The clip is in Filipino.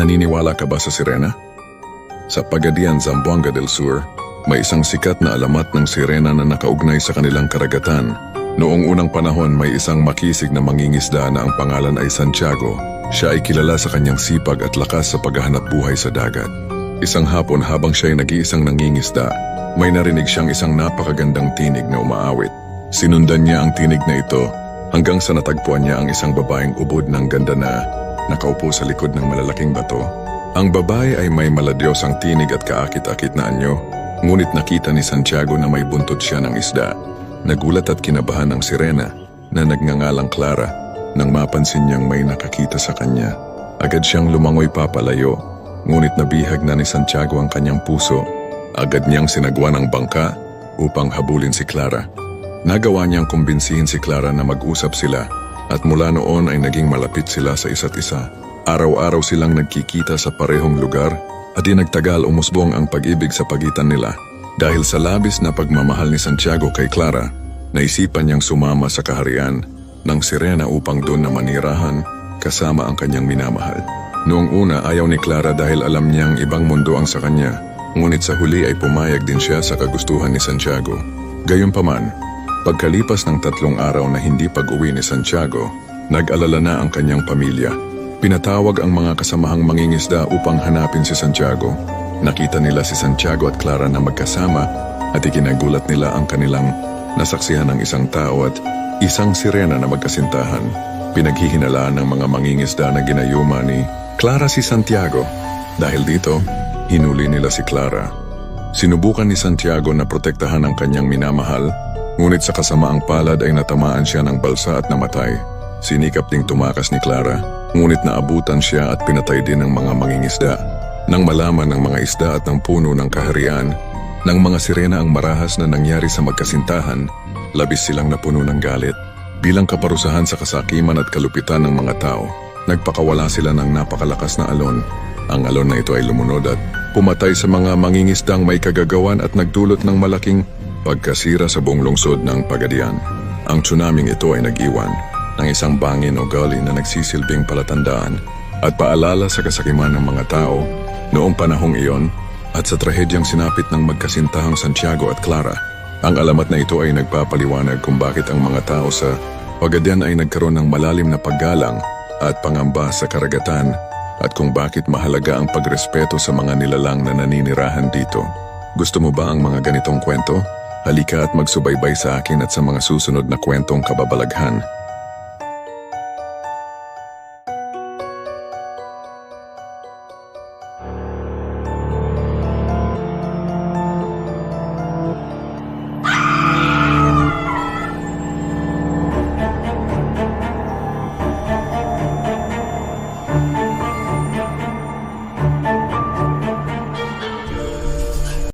Naniniwala ka ba sa sirena? Sa Pagadian, Zamboanga del Sur, may isang sikat na alamat ng sirena na nakaugnay sa kanilang karagatan. Noong unang panahon may isang makisig na mangingisda na ang pangalan ay Santiago. Siya ay kilala sa kanyang sipag at lakas sa paghahanap buhay sa dagat. Isang hapon habang siya ay nag-iisang nangingisda, may narinig siyang isang napakagandang tinig na umaawit. Sinundan niya ang tinig na ito hanggang sa natagpuan niya ang isang babaeng ubod ng ganda na nakaupo sa likod ng malalaking bato. Ang babae ay may maladyosang tinig at kaakit-akit na anyo, ngunit nakita ni Santiago na may buntot siya ng isda. Nagulat at kinabahan ang sirena na nagngangalang Clara nang mapansin niyang may nakakita sa kanya. Agad siyang lumangoy papalayo, ngunit nabihag na ni Santiago ang kanyang puso. Agad niyang sinagwa ng bangka upang habulin si Clara. Nagawa niyang kumbinsihin si Clara na mag-usap sila at mula noon ay naging malapit sila sa isa't isa. Araw-araw silang nagkikita sa parehong lugar at di nagtagal umusbong ang pag-ibig sa pagitan nila. Dahil sa labis na pagmamahal ni Santiago kay Clara, naisipan niyang sumama sa kaharian ng sirena upang doon na manirahan kasama ang kanyang minamahal. Noong una ayaw ni Clara dahil alam niyang ibang mundo ang sa kanya, ngunit sa huli ay pumayag din siya sa kagustuhan ni Santiago. Gayunpaman, pagkalipas ng tatlong araw na hindi pag-uwi ni Santiago, nag-alala na ang kanyang pamilya. Pinatawag ang mga kasamahang mangingisda upang hanapin si Santiago. Nakita nila si Santiago at Clara na magkasama at ikinagulat nila ang kanilang nasaksihan ng isang tao at isang sirena na magkasintahan. Pinaghihinalaan ng mga mangingisda na ginayuma ni Clara si Santiago. Dahil dito, hinuli nila si Clara. Sinubukan ni Santiago na protektahan ang kanyang minamahal, ngunit sa kasamaang palad ay natamaan siya ng balsa at namatay. Sinikap ding tumakas ni Clara, ngunit naabutan siya at pinatay din ng mga mangingisda. Nang malaman ng mga isda at ng puno ng kaharian, ng mga sirena ang marahas na nangyari sa magkasintahan, labis silang napuno ng galit. Bilang kaparusahan sa kasakiman at kalupitan ng mga tao, nagpakawala sila ng napakalakas na alon. Ang alon na ito ay lumunod at pumatay sa mga mangingisdang may kagagawan at nagdulot ng malaking pagkasira sa buong lungsod ng Pagadian. Ang tsunaming ito ay nag-iwan ng isang bangin o gully na nagsisilbing palatandaan at paalala sa kasakiman ng mga tao noong panahong iyon at sa trahedyang sinapit ng magkasintahang Santiago at Clara. Ang alamat na ito ay nagpapaliwanag kung bakit ang mga tao sa Pagadian ay nagkaroon ng malalim na paggalang at pangamba sa karagatan at kung bakit mahalaga ang pagrespeto sa mga nilalang na naninirahan dito. Gusto mo ba ang mga ganitong kwento? Halika at magsubaybay sa akin at sa mga susunod na kwentong kababalaghan.